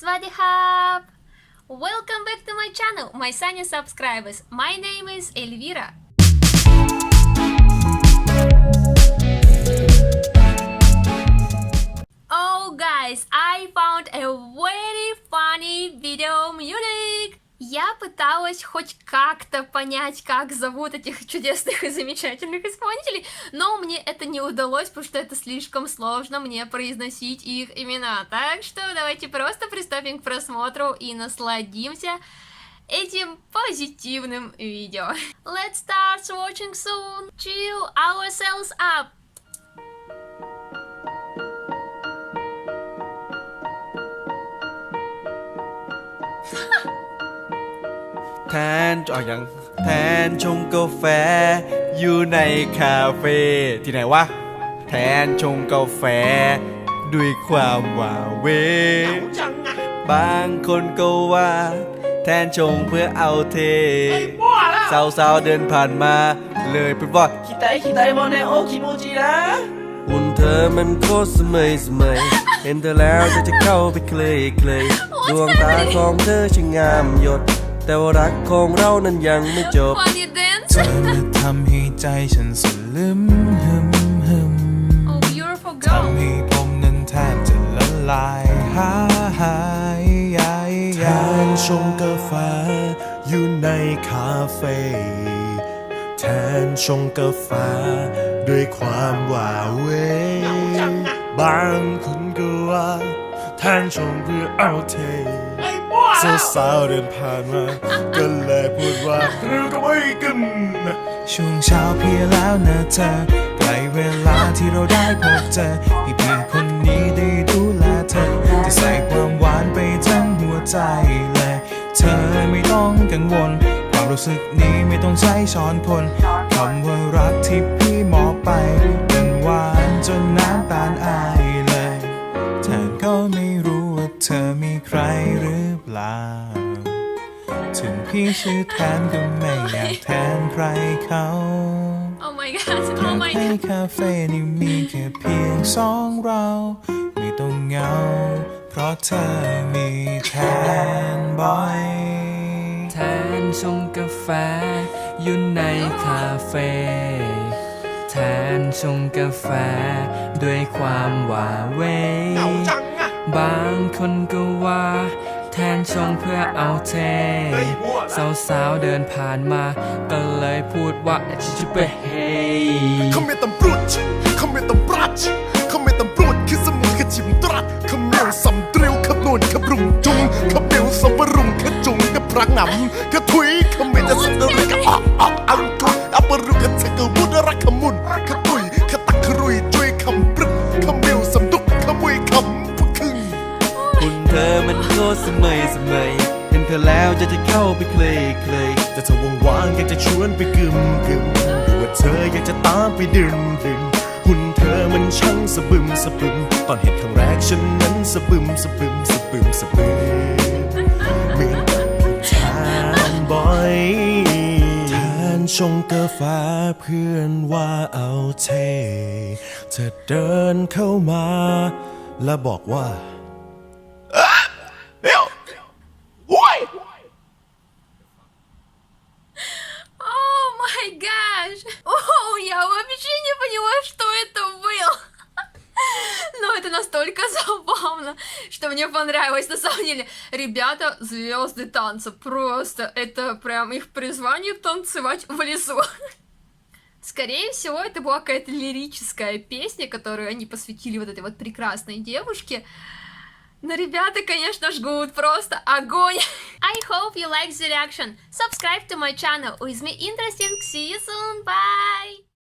Swadi Welcome back to my channel, my sunny subscribers. My name is Elvira. Я пыталась хоть как-то понять, как зовут этих чудесных и замечательных исполнителей, но мне это не удалось, потому что это слишком сложно мне произносить их имена. Так что давайте просто приступим к просмотру и насладимся этим позитивным видео. Let's start watching soon. Chill ourselves up. แทนอ่ะยังแทนชงกาแฟ อยู่ในคาเฟ่ที่ไหนวะ แทนชงกาแฟ ด้วยความหว่าเหวบางคนก็ว่า แทนชงเพื่อเอาเทสาวๆเดินผ่านมา เลยพูดว่า 期待期待もねお気持ちな หุ่นเธอมันโคตรสมัยสมัย เห็นเธอแล้วจะจะเข้าไปเคลยเคลยดวงตาของเธอช่างงามหยด แต่ว่ารักของเรานั้นยังไม่จบ Funny dance. เธอน่ะทำให้ใจฉันสลืมหึมหึม Oh, beautiful ทำ girl. ให้ผมนั้นแทบจะละลายหายแทนชงกาแฟอยู่ในคาเฟ่แทนชงกาแฟด้วยความหว่าเหวบางคนก็ว่าแทนชงเพื่อเอาเท สาวๆเดินผ่านมาก็เลยพูดว่าเรือก็ไม่กันช่วงเช้าเพียแล้วนะเธอใกล้เวลาที่เราได้พบเจอให้เพียงคนนี้ได้ดูแลเธอจะใส่ความหวานไปทั้งหัวใจเลยเธอไม่ต้องกังวลความรู้สึกนี้ไม่ต้องใช้ช้อนพลคำว่ารักที่พี่มอบไปมันหวานจนน้ำตาลอาย ล่าถึงพี่ชื่อแทนก็ไม่อยากแทนใครเขา Oh my god. Oh my ให้ god. คาเฟ่นี่มีแค่เพียงสองเรา ไม่ต้องเหงา เพราะเธอมีแทนบอย แทนชงกาแฟ อยู่ในคาเฟ่แทนชงกาแฟ ด้วยความหว่าเหวบางคนก็ว่า แทนชงเพื่อเอาเทสาวๆเดินผ่านมา ก็เลยพูดว่าชิชิเปเฮเขาไม่ต้องปลุดเขาไม่ต้องปรัดเขาไม่ต้องปลุดคือสมุนขจิมตรัดขมเหนียวสำเตรียวขบนวนขบรุงจุงขบเหนียวสมบรุงขจุงกระพรังหนำกระถุยขมิ้นจะสันเเธอแล้วจะจะเข้าไปเคลยเคลยแต่เธอว่างๆอยากจะชวนไปกึมกึมหรือว่าเธออยากจะตามไปดื่มดื่มหุ่นเธอมันช่างสะบึมสะบึมตอนเห็นครั้งแรกฉันนั้นสะบึมสะบึมสะบึมสะบึมเหมือนกับทานบอยทานชงกาแฟเพื่อนว่าเอาเทเธอเดินเข้ามา แล้วบอกว่า забавно, что мне понравилось. На самом деле, ребята звезды танца. Просто это прям их призвание танцевать в лесу. Скорее всего, это была какая-то лирическая песня, которую они посвятили вот этой вот прекрасной девушке. Но ребята, конечно, жгут просто огонь. I hope you like the reaction. Subscribe to my channel with me interesting. See you soon. Bye.